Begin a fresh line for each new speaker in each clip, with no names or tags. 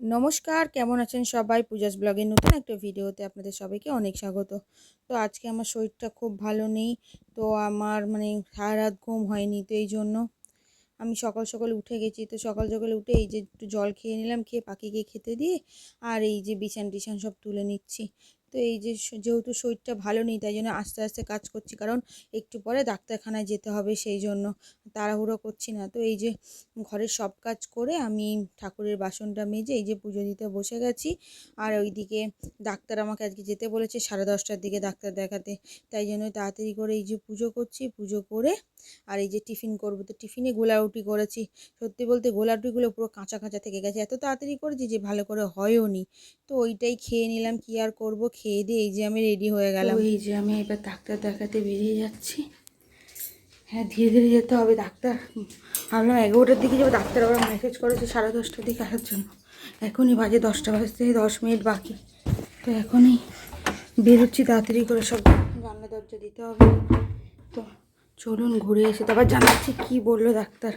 নমস্কার, কেমন আছেন সবাই? পূজাস ব্লগের নতুন একটা ভিডিওতে আপনাদের সবাইকে অনেক স্বাগত। তো আজকে আমার শরীরটা খুব ভালো নেই, তো আমার মানে সারা রাত ঘুম হয়নি, তো এই জন্য আমি সকাল সকাল উঠে গেছি। তো সকাল সকাল উঠে এই যে একটু জল খেয়ে নিলাম, খেয়ে পাখিকে খেতে দিয়ে আর এই যে বিছান টিছান সব তুলে নিচ্ছি। তো এই যে যেহেতু শরীরটা ভালো নেই, তাই জন্য আস্তে আস্তে কাজ করছি। কারণ একটু পরে ডাক্তারখানায় যেতে হবে, সেই জন্য তাড়াহুড়ো করছি না। তো এই যে ঘরের সব কাজ করে আমি ঠাকুরের বাসনটা মেজে এই যে পুজো দিতে বসে গেছি। আর ওইদিকে ডাক্তার আমাকে আজকে যেতে বলেছে সাড়ে দশটার দিকে ডাক্তার দেখাতে। তাই জন্য তাড়াতাড়ি করে এই যে পুজো করছি, পুজো করে আর এই যে টিফিন করব। তো টিফিনে গোলারুটি করেছি। সত্যি বলতে গোলারুটিগুলো পুরো কাঁচা কাঁচা থেকে গেছে। এত তাড়াতাড়ি করেছি যে ভালো করে হয়ও নি। তো ওইটাই খেয়ে নিলাম, কি আর করব? খেয়ে দিয়ে এই যে আমি রেডি হয়ে গেলাম। এই যে আমি এবার ডাক্তার দেখাতে বেরিয়ে যাচ্ছি। হ্যাঁ ধীরে ধীরে যেতে হবে ডাক্তার। ভাবলাম এগারোটার দিকে যাব, ডাক্তার আবার মেসেজ করেছে সাড়ে দশটার দিকে আসার জন্য। এখনই বাজে দশটা বাজতে দশ মিনিট বাকি। তো এখনই বেরোচ্ছি তাড়াতাড়ি করে সব জানলা দরজা দিতে হবে। তো চলুন, ঘুরে এসে তারপর জানাচ্ছি কি বলল ডাক্তার।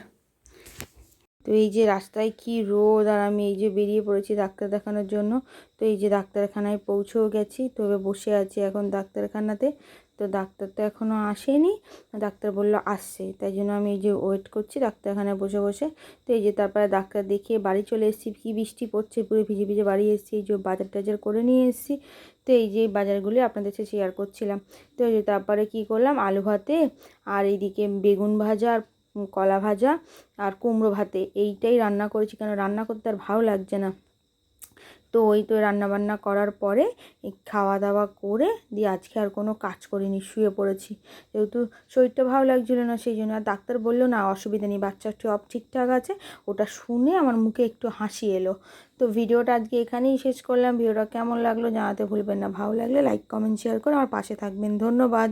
তো এই যে রাস্তায় কি রোদ আর আমি এই যে বেরিয়ে পড়েছি ডাক্তার দেখানোর জন্য, তো এই যে ডাক্তারখানায় পৌঁছেও গেছি, তো এবার বসে আছি এখন ডাক্তারখানাতে। তো ডাক্তার তো এখনও আসেনি, ডাক্তার বলল আসছে, তাই জন্য আমি এই যে ওয়েট করছি ডাক্তারখানায় বসে বসে। তো এই যে তারপরে ডাক্তার দেখিয়ে বাড়ি চলে এসেছি, কী বৃষ্টি পড়ছে, পুরো ভিজে ভিজে বাড়ি এসেছি, এই যে বাজার টাজার করে নিয়ে এসেছি। তো এই যে বাজারগুলি আপনাদের সাথে শেয়ার করছিলাম। তো এই যে তারপরে কী করলাম, আলু ভাতে আর এইদিকে বেগুন ভাজা আর কলা ভাজা আর কুমড়ো ভাতে। এইটাই রান্না করেছি কেন? রান্না করতে আর ভালো লাগছে না। তো ওই তো রান্না বান্না করার পরে খাওয়া দাওয়া করে দিয়ে আজকে আর কোনো কাজ করিনি, শুয়ে পড়েছি। যেহেতু শরীরটা ভালো লাগছিল না, সেই জন্য আর ডাক্তার বলল, না, অসুবিধা নেই বাচ্চার সব ঠিকঠাক আছে। ওটা শুনে আমার মুখে একটু হাসি এলো। তো ভিডিওটা আজকে এখানেই শেষ করলাম। ভিডিওটা কেমন লাগল জানাতে ভুলবেন না। ভালো লাগলে লাইক, কমেন্ট, শেয়ার করে আমার পাশে থাকবেন। ধন্যবাদ।